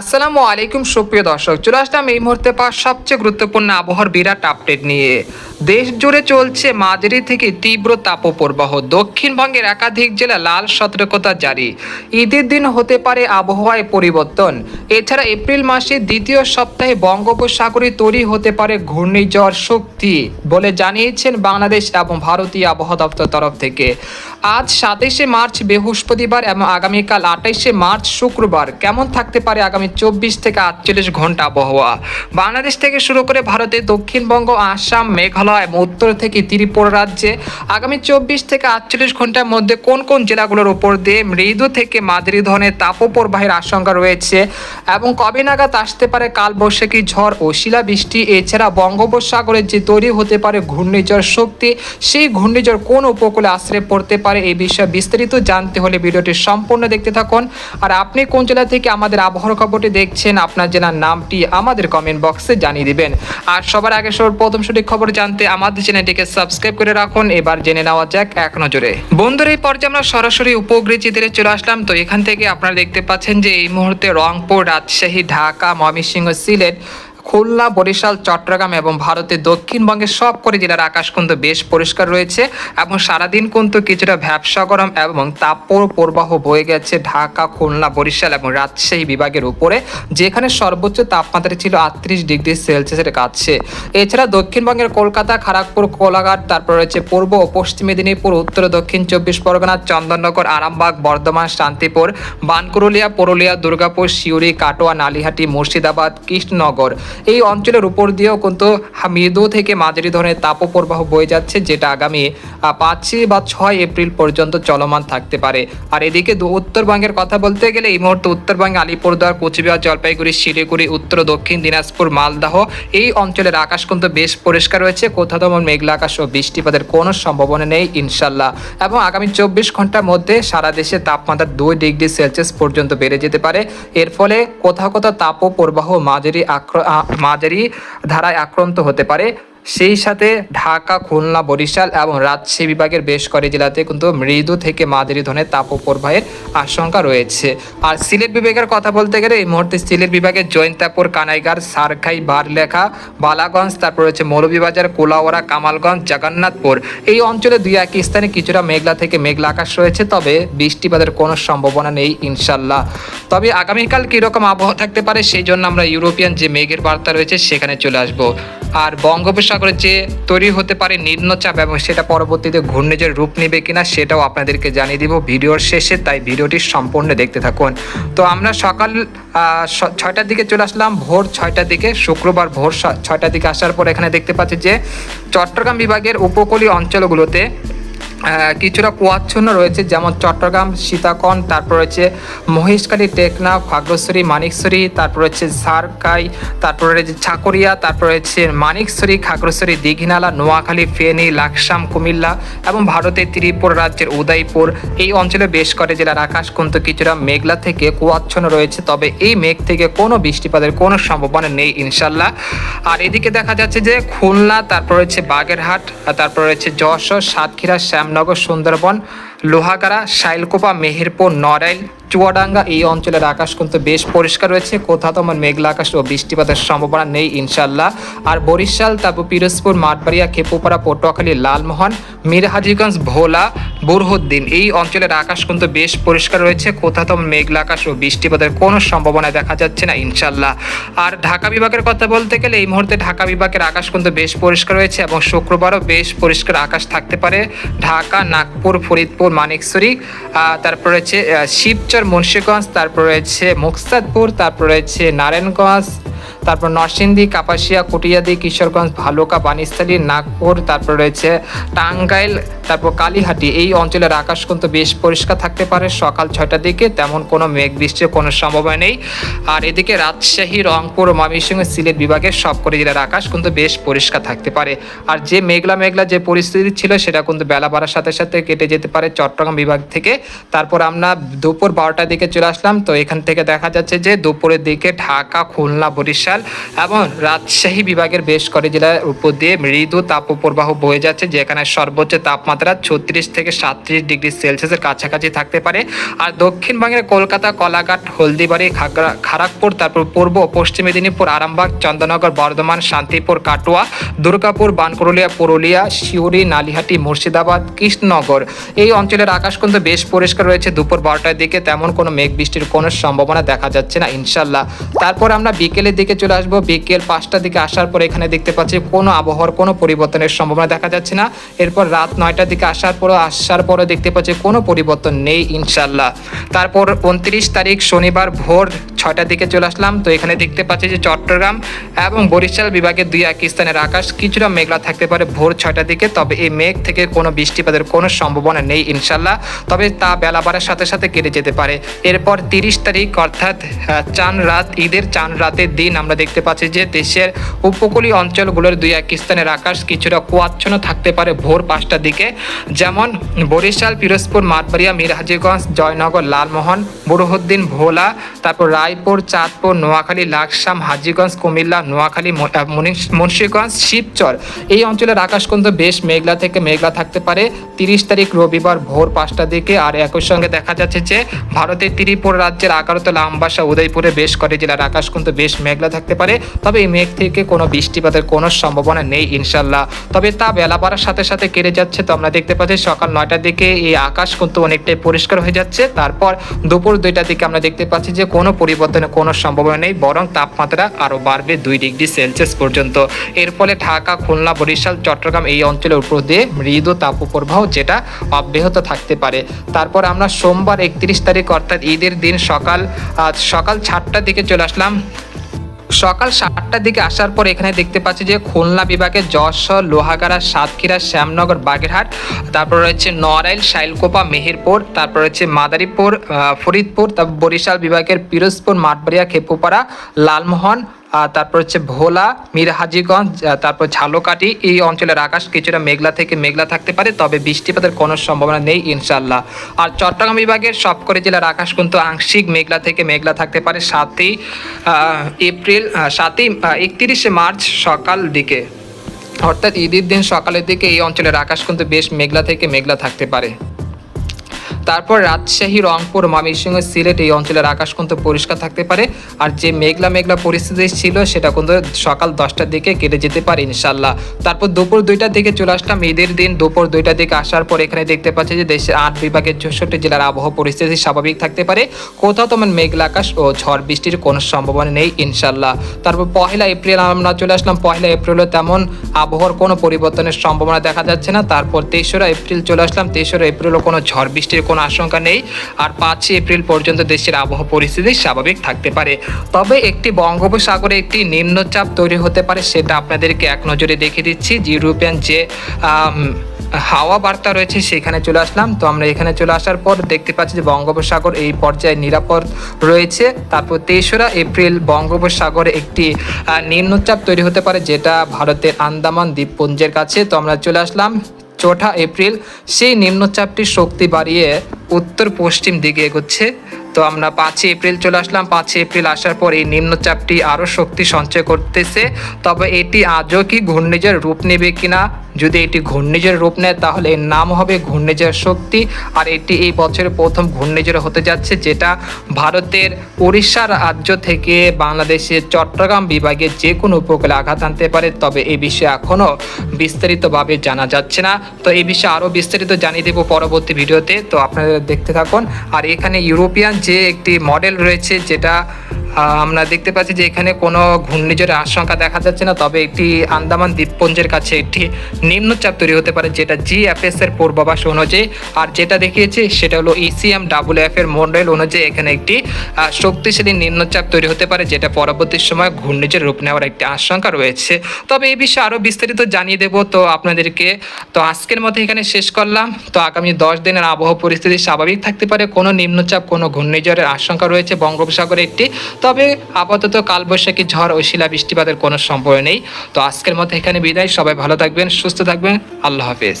আসসালামু আলাইকুম, সুপ্রিয় দর্শক। চলে আসলাম এই মুহূর্তে পাওয়া সবচেয়ে গুরুত্বপূর্ণ আবহাওয়ার বিরাট আপডেট নিয়ে। দেশ জুড়ে চলছে মাঝারি থেকে তীব্র তাপপ্রবাহ। দক্ষিণবঙ্গের একাধিক জেলা লাল সতর্কতা জারি। ঈদের দিন হতে পারে আবহাওয়ায় পরিবর্তন। এছাড়া এপ্রিল মাসে দ্বিতীয় সপ্তাহে বঙ্গোপসাগরে তৈরি হতে পারে ঘূর্ণিঝড় শক্তি বলে জানিয়েছেন বাংলাদেশ এবং ভারতীয় আবহাওয়া দপ্তর তরফ থেকে। আজ সাতাইশে মার্চ, বৃহস্পতিবার এবং আগামীকাল আঠাইশে মার্চ, শুক্রবার। কেমন থাকতে পারে আগামী চব্বিশ থেকে আটচল্লিশ ঘণ্টা আবহাওয়া? বাংলাদেশ থেকে শুরু করে ভারতের দক্ষিণবঙ্গ, আসাম, মেঘালয় এবং উত্তর থেকে ত্রিপুরা রাজ্যে আগামী চব্বিশ থেকে আটচল্লিশ ঘণ্টার মধ্যে কোন কোন জেলাগুলোর উপর দিয়ে মৃদু থেকে মাঝারি ধরনের তাপপ্রবাহের আশঙ্কা রয়েছে এবং কবে নাগাদ আসতে পারে কালবৈশাখী ঝড় ও শিলাবৃষ্টি? এছাড়া বঙ্গোপসাগরের যে তৈরি হতে পারে ঘূর্ণিঝড় শক্তি, সেই ঘূর্ণিঝড় কোন উপকূলে আশ্রয় পড়তে পারে? এই বিষয়ে বিস্তারিত জানতে হলে ভিডিওটি সম্পূর্ণ দেখতে থাকুন। আর আপনি কোন জেলা থেকে আমাদের আবহাওয়ার খবরটি দেখছেন, আপনার জেলার নামটি আমাদের কমেন্ট বক্সে জানিয়ে দিবেন। আর সবার আগে সবার প্রথম সঠিক খবর জানতে আমাদের চ্যানেলটিকে সাবস্ক্রাইব করে রাখুন। এবার জেনে নেওয়া যাক এক নজরে। বন্ধুর, এই পর্যায়ে আমরা সরাসরি উপগ্রহ চিত্রে চলে আসলাম। তো এখান থেকে আপনারা দেখতে পাচ্ছেন যে এই মুহূর্তে রংপুর, রাজশাহী, ঢাকা, ময়মনসিংহ, সিলেট খুলনা, বরিশাল, চট্টগ্রাম এবং ভারতের দক্ষিণবঙ্গের সব করে জেলার আকাশ কিন্তু বেশ পরিষ্কার রয়েছে এবং সারাদিন কিন্তু কিছুটা ভ্যাবসা গরম এবং তাপর প্রবাহ বয়ে গেছে ঢাকা, খুলনা, বরিশাল এবং রাজশাহী বিভাগের উপরে, যেখানে সর্বোচ্চ তাপমাত্রা ছিল আটত্রিশ ডিগ্রি সেলসিয়াসের কাছে। এছাড়া দক্ষিণবঙ্গের কলকাতা খড়গপুর কোলাঘাট, তারপর রয়েছে পূর্ব ও পশ্চিম মেদিনীপুর, উত্তর, দক্ষিণ চব্বিশ পরগনা, চন্দননগর, আরামবাগ, বর্ধমান, শান্তিপুর, বানকুরুলিয়া, পুরুলিয়া, দুর্গাপুর, সিউড়ি, কাটোয়া, নালিহাটি, মুর্শিদাবাদ, কৃষ্ণনগর। এই অঞ্চলের উপর দিয়েও কিন্তু মৃদু থেকে মাঝারি ধরনের তাপপ্রবাহ বয়ে যাচ্ছে, যেটা আগামী পাঁচই বা ছয় এপ্রিল পর্যন্ত চলমান থাকতে পারে। আর এদিকে উত্তরবঙ্গের কথা বলতে গেলে এই মুহূর্তে উত্তরবঙ্গে, আলিপুরদুয়ার, কোচবিহার, জলপাইগুড়ি, শিলিগুড়ি, উত্তর, দক্ষিণ দিনাজপুর, মালদাহ, এই অঞ্চলের আকাশ কিন্তু বেশ পরিষ্কার রয়েছে। কোথাও তেমন মেঘলা আকাশ ও বৃষ্টিপাতের কোনো সম্ভাবনা নেই, ইনশাল্লাহ। এবং আগামী চব্বিশ ঘণ্টার মধ্যে সারা দেশে তাপমাত্রা দুই ডিগ্রি সেলসিয়াস পর্যন্ত বেড়ে যেতে পারে। এর ফলে কোথাও কোথাও তাপ প্রবাহ মাঝারি মাঝারি ধারায় আক্রান্ত হতে পারে। সেই সাথে ঢাকা, খুলনা, বরিশাল এবং রাজশাহী বিভাগের বেশ কয়েক জেলাতে কিন্তু মৃদু থেকে মাঝারি ধরনের তাপপ্রবাহের আশঙ্কা রয়েছে। আর সিলেট বিভাগের কথা বলতে গেলে এই মুহূর্তে সিলেট বিভাগের জৈন্তাপুর কানাইগার সারখাই, বারলেখা, বালাগঞ্জ, তারপর রয়েছে মৌলভীবাজার কোলাওয়ারা কামালগঞ্জ, জগন্নাথপুর। এই অঞ্চলে দুই এক স্থানে কিছুটা মেঘলা থেকে মেঘলা আকাশ রয়েছে, তবে বৃষ্টিপাতের কোনো সম্ভাবনা নেই ইনশাল্লাহ তবে আগামীকাল কীরকম আবহাওয়া থাকতে পারে, সেই জন্য আমরা ইউরোপিয়ান যে মেঘের বার্তা রয়েছে, সেখানে চলে আসব। আর বঙ্গোপসাগরে যে তৈরি হতে পারে নিম্নচাপ এবং সেটা পরবর্তীতে ঘূর্ণিঝড় রূপ নেবে কিনা সেটাও আপনাদেরকে জানিয়ে দিব ভিডিওর শেষে, তাই ভিডিওটি সম্পূর্ণ দেখতে থাকুন। তো আমরা সকাল ছয়টার দিকে চলে আসলাম, ভোর ছয়টার দিকে, শুক্রবার ভোর ছয়টার দিকে আসার পর এখানে দেখতে পাচ্ছি যে চট্টগ্রাম বিভাগের উপকূলীয় অঞ্চলগুলোতে কিছুটা কুয়াচ্ছন্ন রয়েছে, যেমন চট্টগ্রাম সীতাকন তারপর রয়েছে মহেশখালী টেকনাফ খাগড়াছড়ি মানিকছড়ি তারপর রয়েছে ঝাড়কাই তারপর রয়েছে ছাকরিয়া তারপর রয়েছে মানিকছড়ি খাগড়াছড়ি, দীঘিনালা, নোয়াখালী, ফেনী, লাকসাম, কুমিল্লা এবং ভারতের ত্রিপুরা রাজ্যের উদয়পুর। এই অঞ্চলে বেশ কয়েক জেলার আকাশ কিন্তু কিছুটা মেঘলা থেকে কুয়াচ্ছন্ন রয়েছে, তবে এই মেঘ থেকে কোনো বৃষ্টিপাতের কোনো সম্ভাবনা নেই, ইনশাল্লাহ। আর এদিকে দেখা যাচ্ছে যে খুলনা, তারপর রয়েছে বাগেরহাট, তারপর রয়েছে যশোর, সাতক্ষীরা শ্যামনগর সুন্দরবন, লোহাগাড়া, শাইলকোপা, মেহেরপুর, নড়াইল, চুয়াডাঙ্গা এই অঞ্চলের আকাশ কিন্তু বেশ পরিষ্কার রয়েছে। কোথাও তোমার মেঘলা আকাশ ও বৃষ্টিপাতের সম্ভাবনা নেই ইনশাল্লাহ আর বরিশাল, তারপর পিরোজপুর, মাঠবাড়িয়া, খেপুপাড়া, পটুয়াখালী, লালমোহন, মিরহাজিগঞ্জ, ভোলা বুরহুদ্দিন। এই অঞ্চলের আকাশ কিন্তু বেশ পরিষ্কার রয়েছে। কোথাও মেঘলা আকাশ ও বৃষ্টিপাতের কোনো সম্ভাবনা দেখা যাচ্ছে না ইনশাল্লাহ আর ঢাকা বিভাগের কথা বলতে গেলে এই মুহূর্তে ঢাকা বিভাগের আকাশ কিন্তু বেশ পরিষ্কার রয়েছে এবং শুক্রবারও বেশ পরিষ্কার আকাশ থাকতে পারে। ঢাকা নাগপুর ফরিদপুর আহ, তারপর রয়েছে শিবচর মুন্সীগঞ্জ তারপর রয়েছে মুকসাদপুর তারপর রয়েছে নারায়ণগঞ্জ তারপর নরসিংদী, কাপাসিয়া, কুটিয়াদি, কিশোরগঞ্জ, ভালুকা বানিস্তালি নাগপুর, তারপর রয়েছে টাঙ্গাইল, তারপর কালীহাটি। এই অঞ্চলের আকাশ কিন্তু বেশ পরিষ্কার থাকতে পারে। সকাল ছয়টার দিকে তেমন কোনো মেঘ বৃষ্টির কোনো সম্ভাবনা নেই। আর এদিকে রাজশাহী, রংপুর, ময়মনসিংহ, সিলেট বিভাগের সবকটি জেলার আকাশ কিন্তু বেশ পরিষ্কার থাকতে পারে। আর যে মেঘলা মেঘলা যে পরিস্থিতি ছিল সেটা কিন্তু বেলা বাড়ার সাথে সাথে কেটে যেতে পারে চট্টগ্রাম বিভাগ থেকে। তারপর আমরা দুপুর বারোটার দিকে চলে আসলাম। তো এখান থেকে দেখা যাচ্ছে যে দুপুরের দিকে ঢাকা, খুলনা, বরিশাল বরিশাল এবং রাজশাহী বিভাগের বেশ কয়েক জেলার উপর দিয়ে মৃদু তাপপ্রবাহ বয়ে যাচ্ছে, যেখানে সর্বোচ্চ তাপমাত্রা ছত্রিশ থেকে সাতত্রিশ ডিগ্রি সেলসিয়াসের কাছাকাছি থাকতে পারে। আর দক্ষিণবঙ্গের কলকাতা, কলাঘাট, হলদিবাড়ি, খাগড়া তারপর পূর্ব ও পশ্চিম মেদিনীপুর, আরামবাগ, চন্দ্রনগর, বর্ধমান, শান্তিপুর, কাটোয়া, দুর্গাপুর বানকুরুলিয়া পুরুলিয়া শিউরি নালিহাটি, মুর্শিদাবাদ, কৃষ্ণনগর। এই অঞ্চলের আকাশ কিন্তু বেশ পরিষ্কার রয়েছে। দুপুর বারোটার দিকে তেমন কোনো মেঘ বৃষ্টির কোনো সম্ভাবনা দেখা যাচ্ছে না, ইনশাল্লাহ। তারপর আমরা বিকেলের দিকে চলে আসব। বিকেল পাঁচটার দিকে আসার পর এখানে দেখতে পাচ্ছি কোনো আবহাওয়ার, কোনো পরিবর্তনের সম্ভাবনা দেখা যাচ্ছে না। এরপর রাত নয়টার দিকে আসার পরও আসার পরও দেখতে পাচ্ছি কোনো পরিবর্তন নেই ইনশাল্লাহ তারপর উনত্রিশ তারিখ শনিবার ভোর ছয়টার দিকে চলে আসলাম। তো এখানে দেখতে পাচ্ছি যে চট্টগ্রাম এবং বরিশাল বিভাগের দুই এক স্থানের আকাশ কিছুটা মেঘলা থাকতে পারে ভোর ছয়টার দিকে। তবে এই মেঘ থেকে কোনো বৃষ্টিপাতের কোনো সম্ভাবনা নেই ইনশাল্লাহ তবে তা বেলা বাড়ার সাথে সাথে কেটে যেতে পারে। এরপর তিরিশ তারিখ, অর্থাৎ চান রাত, ঈদের চান রাতের দিন আমরা দেখতে পাচ্ছি যে দেশের উপকূলীয় অঞ্চলগুলোর দুই এক স্থানের আকাশ কিছুটা কুয়াচ্ছন্ন থাকতে পারে ভোর পাঁচটার দিকে। যেমন বরিশাল, পিরোজপুর, মাঠবাড়িয়া, মিরহাজিগঞ্জ, জয়নগর, লালমোহন, বুরুহুদ্দিন, ভোলা, তারপর রায়পুর, চাঁদপুর, নোয়াখালী, লাকসাম, হাজিগঞ্জ, কুমিল্লা, নোয়াখালী মুন্সিগঞ্জ, শিবচর। এই অঞ্চলের আকাশ কিন্তু বেশ মেঘলা থেকে মেঘলা থাকতে পারে। তিরিশ তারিখ রবিবার ভোর পাঁচটার দিকে আর একই সঙ্গে দেখা যাচ্ছে যে ভারতের ত্রিপুরা রাজ্যের আকারতলা আমবাসা উদয়পুরে বেশ কয়েক জেলার আকাশ কিন্তু বেশ মেঘলা থাকতে পারে, তবে এই মেঘ থেকে কোনো বৃষ্টিপাতের কোনো সম্ভাবনা নেই, ইনশাল্লাহ। তবে তা বেলা বাড়ার সাথে সাথে কেটে যাচ্ছে, তো আমরা দেখতে পাচ্ছি সকাল নয়টার দিকে এই আকাশ কিন্তু অনেকটাই পরিষ্কার হয়ে যাচ্ছে। তারপর দুপুর দুইটার দিকে আমরা দেখতে পাচ্ছি যে কোনো পরিবর্তনের কোনো সম্ভাবনা নেই, বরং তাপমাত্রা আরও বাড়বে দুই ডিগ্রি সেলসিয়াস পর্যন্ত। এর ফলে ঢাকা, খুলনা, বরিশাল, চট্টগ্রাম এই অঞ্চলের উপর দিয়ে মৃদু তাপপ্রবাহ যেটা অব্যাহত থাকতে পারে। তারপর আমরা সোমবার একত্রিশ তারিখ অর্থাৎ ঈদের দিন সকাল সকাল সাতটার দিকে চলে আসলাম। সকাল সাতটার দিকে আসার পর এখানে দেখতে পাচ্ছি যে খুলনা বিভাগে যশোর, লোহাগাড়া, সাতক্ষীরা, শ্যামনগর, বাগেরহাট, তারপর রয়েছে নরাইল শাইলকোপা, মেহেরপুর, তারপর রয়েছে মাদারীপুর ফরিদপুর, তারপর বরিশাল বিভাগের পিরোজপুর, মাঠবাড়িয়া, খেপুপাড়া, লালমোহন তারপর হচ্ছে ভোলা, মিরহাজিগঞ্জ তারপর ঝালকাটি এই অঞ্চলের আকাশ কিছুটা মেঘলা থেকে মেঘলা থাকতে পারে, তবে বৃষ্টিপাতের কোনো সম্ভাবনা নেই ইনশাল্লাহ আর চট্টগ্রাম বিভাগের সবকটি জেলার আকাশ কিন্তু আংশিক মেঘলা থেকে মেঘলা থাকতে পারে সাতই এপ্রিল সাতই একত্রিশে মার্চ সকাল দিকে। অর্থাৎ ঈদের দিন সকালের দিকে এই অঞ্চলের আকাশ কিন্তু বেশ মেঘলা থেকে মেঘলা থাকতে পারে। তারপর রাজশাহী, রংপুর, ময়মনসিংহ, সিলেট এই অঞ্চলের আকাশ কিন্তু পরিষ্কার থাকতে পারে। আর যে মেঘলা মেঘলা পরিস্থিতি ছিল, সেটা কিন্তু সকাল দশটার দিকে কেটে যেতে পারে ইনশাল্লাহ তারপর দুপুর দুইটার দিকে চলে আসলাম ঈদের দিন। দুপুর দুইটার দিকে আসার পর এখানে দেখতে পাচ্ছি যে দেশের আট বিভাগের চৌষট্টি জেলার আবহাওয়া পরিস্থিতি স্বাভাবিক থাকতে পারে। কোথাও তোমার মেঘলা আকাশ ও ঝড় বৃষ্টির কোনো সম্ভাবনা নেই ইনশাল্লাহ তারপর পহেলা এপ্রিল আমরা চলে আসলাম। পহেলা এপ্রিলও তেমন আবহাওয়ার কোনো পরিবর্তনের সম্ভাবনা দেখা যাচ্ছে না। তারপর তেসরা এপ্রিল চলে আসলাম। তেসরা এপ্রিলও কোনো ঝড় বৃষ্টির কোনো আশঙ্কা নেই। আর পাঁচই এপ্রিল পর্যন্ত দেশের আবহাওয়া পরিস্থিতি স্বাভাবিক থাকতে পারে। তবে একটি বঙ্গোপসাগরে একটি নিম্নচাপ তৈরি হতে পারে সেটা আপনাদেরকে এক নজরে দেখে দিচ্ছি। ইউরোপিয়ান যে হাওয়া বার্তা রয়েছে সেখানে চলে আসলাম। তো আমরা এখানে চলে আসার পর দেখতে পাচ্ছি যে বঙ্গোপসাগর এই পর্যায়ে নিরাপদ রয়েছে। তারপর তেসরা এপ্রিল বঙ্গোপসাগরে একটি নিম্নচাপ তৈরি হতে পারে যেটা ভারতের আন্দামান দ্বীপপুঞ্জের কাছে। তো আমরা চলে আসলাম। চৌঠা এপ্রিল সেই নিম্নচাপটির শক্তি বাড়িয়ে উত্তর পশ্চিম দিকে এগোচ্ছে তো আমরা পাঁচই এপ্রিল চলে আসলাম। পাঁচই এপ্রিল আসার পর এই নিম্নচাপটি আরও শক্তি সঞ্চয় করতেছে। তবে এটি আজও কি ঘূর্ণিঝড় রূপ নেবে কিনা? যদি এটি ঘূর্ণিঝড় রূপ নেয়, তাহলে এর নাম হবে ঘূর্ণিঝড় শক্তি। আর এটি এই বছরের প্রথম ঘূর্ণিঝড় হতে যাচ্ছে, যেটা ভারতের উড়িষ্যা রাজ্য থেকে বাংলাদেশের চট্টগ্রাম বিভাগে যে কোনো উপকূলে আঘাত আনতে পারে। তবে এই বিষয়ে এখনও বিস্তারিতভাবে জানা যাচ্ছে না। তো এই বিষয়ে আরও বিস্তারিত জানিয়ে দেবো পরবর্তী ভিডিওতে। তো আপনারা দেখতে থাকুন। আর এখানে ইউরোপিয়ান যে একটি মডেল রয়েছে যেটা আমরা দেখতে পাচ্ছি যে এখানে কোনো ঘূর্ণিঝড়ের আশঙ্কা দেখা যাচ্ছে না, তবে একটি আন্দামান দ্বীপপুঞ্জের কাছে একটি নিম্নচাপ তৈরি হতে পারে, যেটা জিএফএস এর পূর্বাভাস অনুযায়ী। আর যেটা দেখিয়েছে সেটা হলো ইসিএম ডাবল এফ এর মডেল অনুযায়ী এখানে একটি শক্তিশালী নিম্নচাপ তৈরি হতে পারে, যেটা পরবর্তী সময় ঘূর্ণিঝড় রূপ নেওয়ার একটি আশঙ্কা রয়েছে। তবে এই বিষয়ে আরও বিস্তারিত জানিয়ে দেবো, তো আপনাদেরকে, তো আজকের মধ্যে এখানে শেষ করলাম। তো আগামী দশ দিনের আবহাওয়া পরিস্থিতি স্বাভাবিক থাকতে পারে, কোনো নিম্নচাপ, কোনো ঘূর্ণিঝড়ের আশঙ্কা রয়েছে, বঙ্গোপসাগরে একটি। তবে আপাতত কালবৈশাখী ঝড় ও শিলা বৃষ্টিপাতের কোনো সম্পর্ক নেই। তো আজকের মতো এখানে বিদায়। সবাই ভালো থাকবেন, সুস্থ থাকবেন। আল্লাহ হাফেজ।